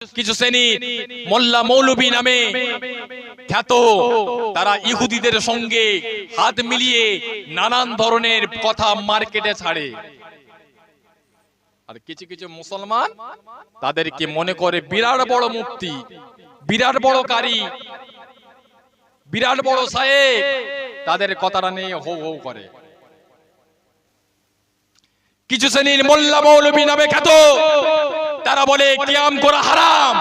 কিছু শ্রেণি, মোল্লা মৌলবী নামে খ্যাত। তারা ইহুদিদের সঙ্গে হাত মিলিয়ে নানান ধরনের কথা মার্কেটে ছাড়ে। আর কিছু কিছু মুসলমান তাদেরকে মনে করে বিরাট বড় মুক্তি বিরাট বড় কারি, বিরাট বড় সাহেব তাদের কথাটা নিয়ে হৌ হৌ করে। কিছু শ্রেণির মোল্লা মৌলবী নামে খ্যাত। তারা বলে, কিয়াম করা হারাম।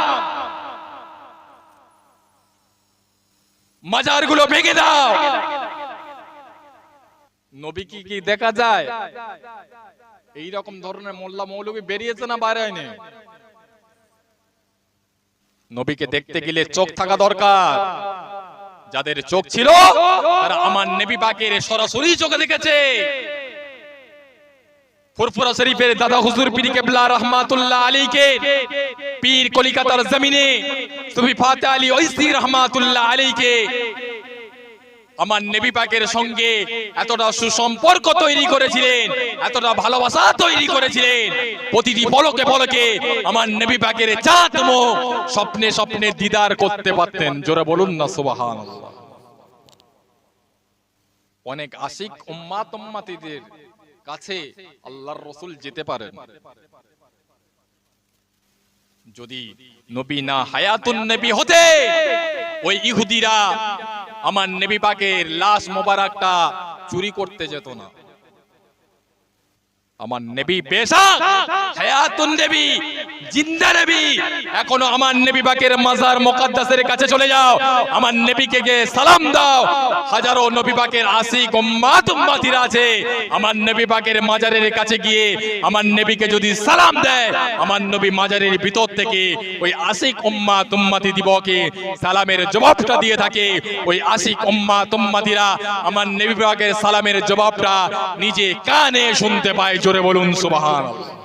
মাজারগুলো ভেঙে দাও। নবী কি কি দেখা যায়? এই রকম ধরনের মোল্লা মৌলবী বেরিয়েছে না বাইরে হয়নি নবীকে দেখতে গেলে চোখ থাকা দরকার। যাদের চোখ ছিল, তারা আমার নেবী পাকের সরাসরি চোখে দেখেছে। ফুরফুরা শরীফের দাদা হুজুর পীর কেবলা রহমাতুল্লাহ আলীকে পীর কলিকাতার জমিনে সুফি ফাতে আলী ঐসি রহমাতুল্লাহ আলীকে আমার নেবী পাকের সঙ্গে এতটা সুসম্পর্ক তৈরি করেছিলেন, এতটা ভালোবাসা তৈরি করেছিলেন, প্রতিটি পলকে পলকে আমার নেবী পাকের চাঁদ মুখ স্বপ্নে স্বপ্নে দিদার করতে পারতেন। জোরে বলুন না, সুবহানাল্লাহ। অনেক আশিক উম্মাত উম্মাতিদের কাছে আল্লাহর রসুল যেতে পারেন। যদি নবী না হায়াতুন নবী হতে, ওই ইহুদিরা আমার নবী পাকের লাশ মোবারকটা চুরি করতে যেত না। আমার নবী বেশাক হায়াতুন নবী জিন্দা নবী, এখনও আমার নবী পাকের মাজার মুকদ্দাসের কাছে চলে যাও। আমার নবীকে গিয়ে সালাম দাও। হাজারো নবী পাকের আশিক উম্মাত উম্মাতিরা আছে। আমার নবী পাকের মাজারের কাছে গিয়ে আমার নবীকে যদি সালাম দেয়, আমার নবী মাজারের ভিতর থেকে ওই আশিক উম্মাত উম্মাতি দিবকে সালামের জবাবটা দিয়ে থাকে। ওই আশিক উম্মাত উম্মাতিরা আমার নবী পাকের সালামের জবাবটা নিজে কানে শুনতে পায়। জোরে বলুন, সুবহানাল্লাহ।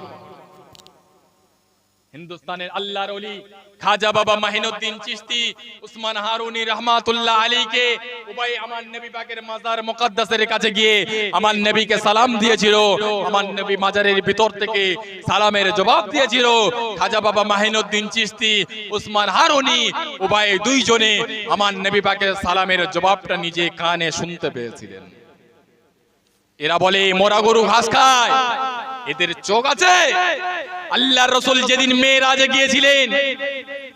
হিন্দুস্তানের আল্লাহর ওলি খাজা বাবা মাহিনুদ্দিন চিশতি, উসমান হারুনি রহমাতুল্লাহ আলীকে উবাই আমার নবী পাকের মাজার মুকদ্দাসের কাছে গিয়ে আমার নবীকে সালাম দিয়েছিল। আমার নবী মাজারের ভিতর থেকে সালামের জবাব দিয়েছিল। খাজা বাবা মাহিনুদ্দিন চিশতি, উসমান হারুনি, উবাই দুইজনে আমার নবী পাকের সালামের জবাবটা নিজে কানে শুনতে পেয়েছিলেন। এরা বলে, মোরা গরু ঘাস খায়। এদের চোখ আছে। আল্লাহর রসুল যেদিন মেয়েরাজে গিয়েছিলেন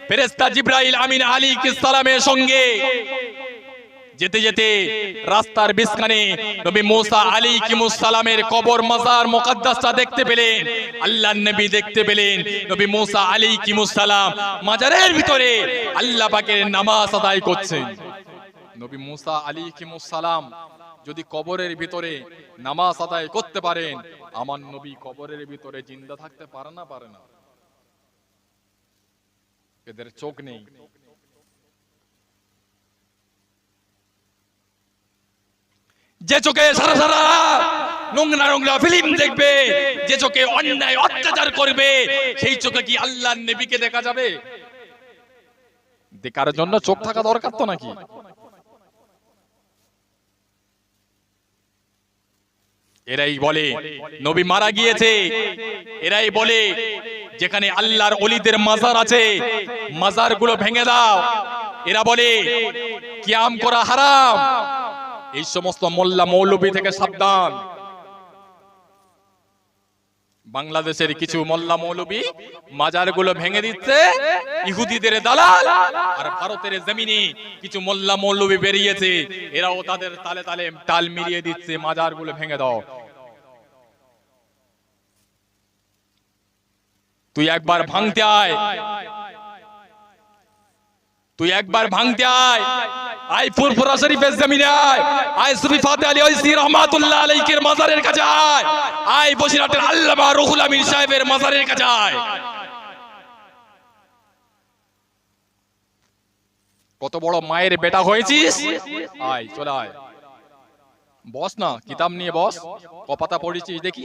ফেরেস্তা জিব্রাইল আমিন আলী সালামের সঙ্গে যেতে যেতে রাস্তার বিস্কানে নবী মুসা আলী কিমুসালামের কবর মাজার মুকদ্দাসটা দেখতে পেলেন, আল্লাহর নবী দেখতে পেলেন, নবী মুসা আলী কিমুসালাম মাজারের ভিতরে আল্লাহ পাকের নামাজ আদায় করছেন। নবী মুসা আলী কিমুসালাম যদি কবরের ভিতরে নামাজ আদায় করতে পারেন, আমার নবী কবরের ভিতরে জিন্দা থাকতে পারে না পারে না। এদের চোখ নেই। যে চোখে সারা সারা নোংরা নোংরা ফিল্ম দেখবে, যে চোখে অন্যায় অত্যাচার করবে, সেই চোখে কি আল্লাহ নবীকে দেখা যাবে? দেখার জন্য চোখ থাকা দরকার তো নাকি? এরাই বলে, নবী মারা গিয়েছে। এরাই বলে, যেখানে আল্লাহর অলিদের মাজার আছে মাজারগুলো ভেঙে দাও। এরা বলে, কিয়াম করা হারাম। এই সমস্ত মোল্লা মৌলবী থেকে সাবধান। বাংলাদেশের কিছু মোল্লা মৌলবী মাজারগুলো ভেঙে দিচ্ছে, ইহুদিদের দালাল আর ভারতের জমিনে কিছু মোল্লা মৌলবী বেরিয়েছে। এরাও তাদের তালে তালে তাল মিলিয়ে দিচ্ছে মাজারগুলো ভেঙে দাও। তুই একবার ভাঙতে আয়। তুই একবার ভাঙতে আয়। আয় ফুরফুরা শরীফের জমিনে আয়। আয় সুফি ফাতে আলী ওইসি রহমাতুল্লাহ আলাইহির মাজারের কাছে আয়। আয় বসিরহাটের আল্লামা রুহুল আমিন সাহেবের মাজারের কাছে আয়। কত বড় মায়ের বেটা হয়েছিস? আয়, চলে আয়। বস না, কিতাব নিয়ে বস। কপাতা পড়েছিস দেখি।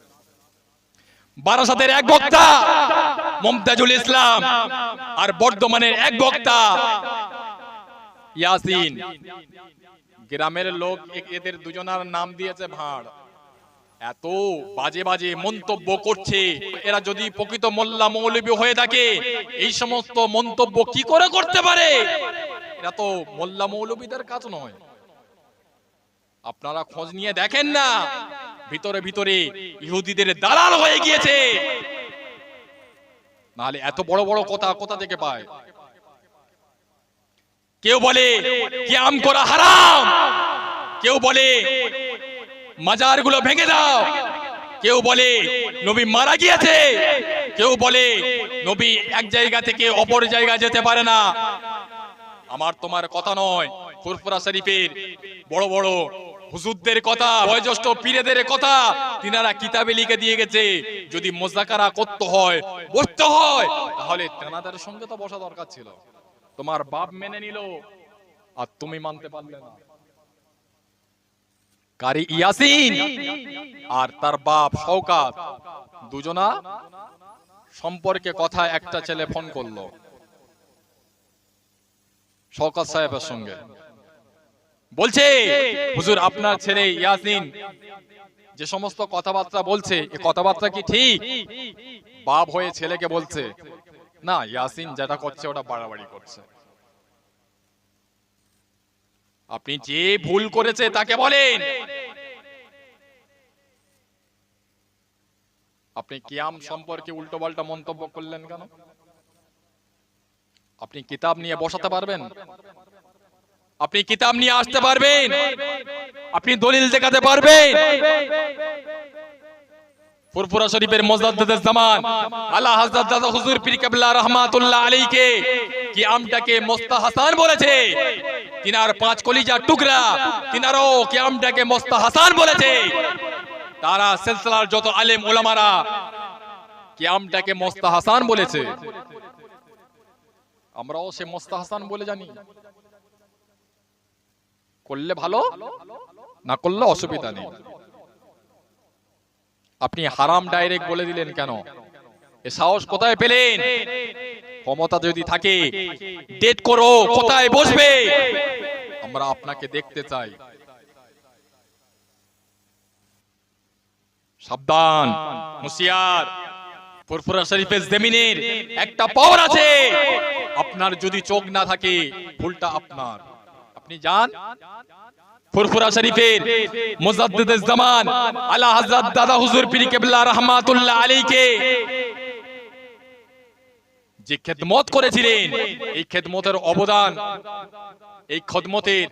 বারাসাতের এক বক্তা। মমতাজুল ইসলাম আর বর্ধমানের এক বক্তা। ইয়াসিন। গ্রামের লোক এদের দুজনার নাম দিয়েছে ভাঁড়। এত বাজে বাজে মন্তব্য করছে। এরা যদি প্রকৃত মোল্লা মৌলবী হয়ে থাকে এই সমস্ত মন্তব্য কি করে করতে পারে? এরা তো মোল্লা মৌলবীদের কাজ নয়। আপনারা খোঁজ নিয়ে দেখেন না। ভিতরে ভিতরে ইহুদিদের দালাল হয়ে গিয়েছে। নাহলে এত বড় বড় কথা কোথা থেকে পায়? কেউ বলে, কিয়াম করা হারাম। কেউ বলে, মাজারগুলো ভেঙে দাও। কেউ বলে, নবী মারা গিয়েছে। কেউ বলে, নবী এক জায়গা থেকে অপর জায়গা যেতে পারে না। আমার তোমার কথা নয়, ফুরফুরা শরীফের বড় বড় হুজুরদের কথা, বয়োজ্যেষ্ঠ পীরেদের কথা তিনারা কিতাবে লিখে দিয়ে গেছে। যদি মোজাকারা করতে হয়, বসতে হয়, তাহলে তেনাদের সঙ্গে তো বসা দরকার ছিল। তোমার বাপ মেনে নিল, আর তুমি মানতে পারলে না। কারি ইয়াসিন আর তার বাপ শওকাত দুজনা সম্পর্কে কথা একটা ছেলে ফোন করল, শওকাত সাহেবের সঙ্গে। বলছে হুজুর আপনার ছেলে ইয়াসিন যে সমস্ত কথাবার্তা বলছে এই কথাবার্তা কি ঠিক? বাপ হয়ে ছেলেকে বলছে না ইয়াসিন যেটা করছে ওটা বাড়াবাড়ি করছে। আপনি যে ভুল করেছে তাকে বলেন। আপনি কিয়াম সম্পর্কে উল্টো পাল্টা মন্তব্য করলেন কেন? আপনি কিতাব নিয়ে বসাতে পারবেন? আপনি কিতাব নিয়ে আসতে পারবেন। আপনি দলিল দেখাতে পারবেন। ফুরফুরা শরীফের জামান রহমাতুল্লাহ আলাইকে কি আমটাকে মোস্তা হাসান বলেছে? পাঁচ কলিজা টুকরা মোস্তা হাসান বলেছে? তারা সিলসিলার যত আলেম ওলামারা কি আমটাকে মোস্তা হাসান বলেছে? আমরাও সে মোস্তা হাসান বলে জানি। করলে ভালো, না করলে অসুবিধা নেই। আপনি হারাম ডাইরেক্ট বলে দিলেন কেন? এ সাহস কোথায় পেলেন? ক্ষমতা যদি থাকে ডেট করো, কোথায় বসবে? আমরা আপনাকে দেখতে চাই। সাবধান হুঁশিয়ার ফুরফুরা শরীফের জমিনের একটা পাওয়ার আছে। আপনার যদি চোখ না থাকে, ভুলটা আপনার। আপনি যান। ফুরফুরা শরীফের মুজাদ্দিদ জামান আলা হযরত দাদা হুজুর পীর কিবলা রহমাতুল্লাহ আলাইকে যে খেদমত করেছিলেন, এই খেদমতের অবদান, এই খদমতের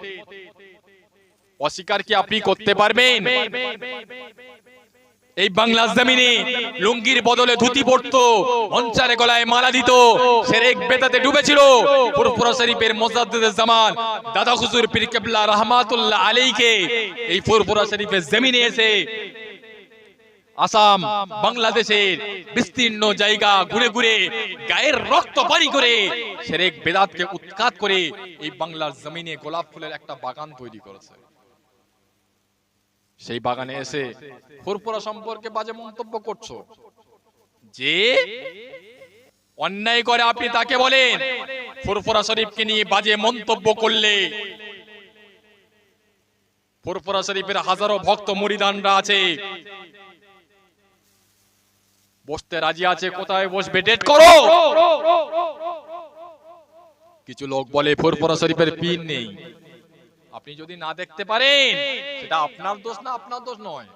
অস্বীকার কি আপনি করতে পারবেন? এই বাংলা জমিনে লুঙ্গির বদলে ধুতি পড়তো অঞ্চারে গলায় মালা দিত, সেরেক বেদাতে ডুবেছিল, ফুরফুরা শরীফের মুজাদ্দিদের জামান, দাদা হুজুর পীর কেবলা রহমাতুল্লাহ আলাইকে এই ফুরফুরা শরীফের জমিনে এসে আসাম বাংলাদেশের বিস্তীর্ণ জায়গা ঘুরে ঘুরে গায়ের রক্ত পানি করে সেরেক বেদাতকে উৎখাত করে এই বাংলার জমিনে গোলাপ ফুলের একটা বাগান তৈরি করেছে। সেই বাগানে এসে ফুরফুরা সম্পর্কে বাজে মন্তব্য করছ। যে অন্যায় করে আপনি তাকে বলেন, ফুরফুরা শরীফকে নিয়ে বাজে মন্তব্য করলে। ফুরফুরা শরীফের হাজারো ভক্ত মুরিদানরা আছে। বসতে রাজি আছে, কোথায় বসবে? ডেট করো। কিছু লোক বলে, ফুরফুরা শরীফের পিন নেই। আপনি যদি না দেখতে পারেন, সেটা আপনার দোষ না, আপনার দোষ নয়।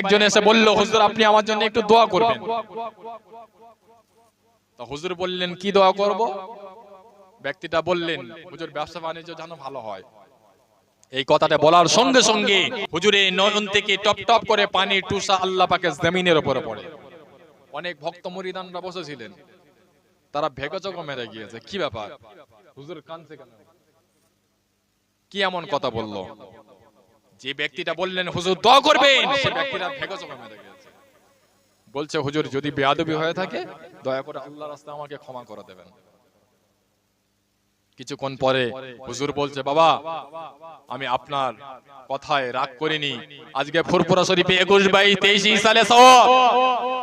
একজন এসে বলল, হুজুর, আপনি আমার জন্য একটু দোয়া করবেন। তো হুজুর বললেন, কি দোয়া করব? ব্যক্তিটা বললেন, হুজুর ব্যবসা বাণিজ্য যেন ভালো হয়। এই কথাটা বলার সঙ্গে সঙ্গে হুজুরে নয়ন থেকে টপ টপ করে পানি টুসা আল্লাহ পাকে জমিনের উপরে পড়ে। অনেক ভক্ত মরিদানরা বসেছিলেন। তারা ভেগচক মেরে গিয়েছে। কি ব্যাপার? হুজুর কানছে কেন? কি এমন কথা বলল? যে ব্যক্তিটা বললেন, হুজুর, দোয়া করবেন। সে ব্যক্তিটা ভেগচক মেরে গিয়েছে। বলছে, হুজুর, যদি বেয়াদবি হয়ে থাকে, দয়া করে আল্লাহ রাস্তায় আমাকে ক্ষমা করে দেবেন। কিছুক্ষণ পরে হুজুর বলছে, বাবা, আমি আপনার কথায় রাগ করিনি। আজকে ফুরফুরা শরীফে একুশ বাইশ তেইশ সালে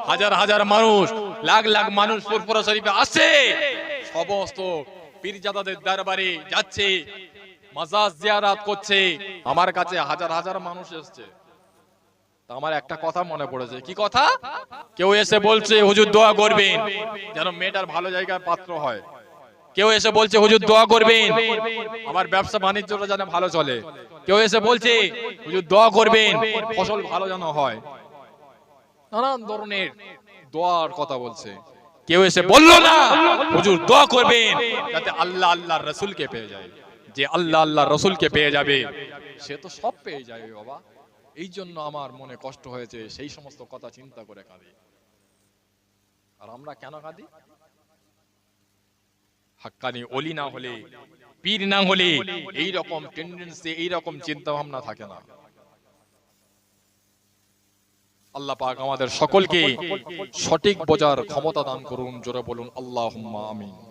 হাজার হাজার মানুষ, লাখ লাখ মানুষ ফুরফুরা শরীফে আসছে। সমস্ত পীরজাদাদের দরবারে যাচ্ছে, মাজাজ জিয়ারাত করছে। আমার কাছে হাজার হাজার মানুষ এসছে। আমার একটা কথা মনে পড়েছে। কি কথা? কেউ এসে বলছে, হুজুর, দোয়া করবেন, যেন মেয়েটার ভালো জায়গায় পাত্র হয়। কেউ এসে বলছে, হুজুর দোয়া করবেন। আমার ব্যবসা বাণিজ্যটা যেন ভালো চলে। কেউ এসে বলছে, হুজুর দোয়া করবেন, ফসল ভালো যেন হয়। নানান ধরনের দোয়ার কথা বলছে। কেউ এসে বলল না, হুজুর দোয়া করবেন। যাতে আল্লাহ আল্লাহ রসুলকে পেয়ে যায়। যে আল্লাহ আল্লাহ রসুলকে পেয়ে যাবে, সে তো সব পেয়ে যাবে বাবা। এই জন্য আমার মনে কষ্ট হয়েছে, সেই সমস্ত কথা চিন্তা করে কাঁদি। আর আমরা কেন কাঁদি? হাক্কানি অলি না হলে পীর না হলে এই রকম টেন্ডেন্সি এই রকম চিন্তা ভাবনা থাকে না। আল্লাহ পাক আমাদের সকলকে সঠিক বোঝার ক্ষমতা দান করুন। জোরে বলুন আল্লাহ আমিন।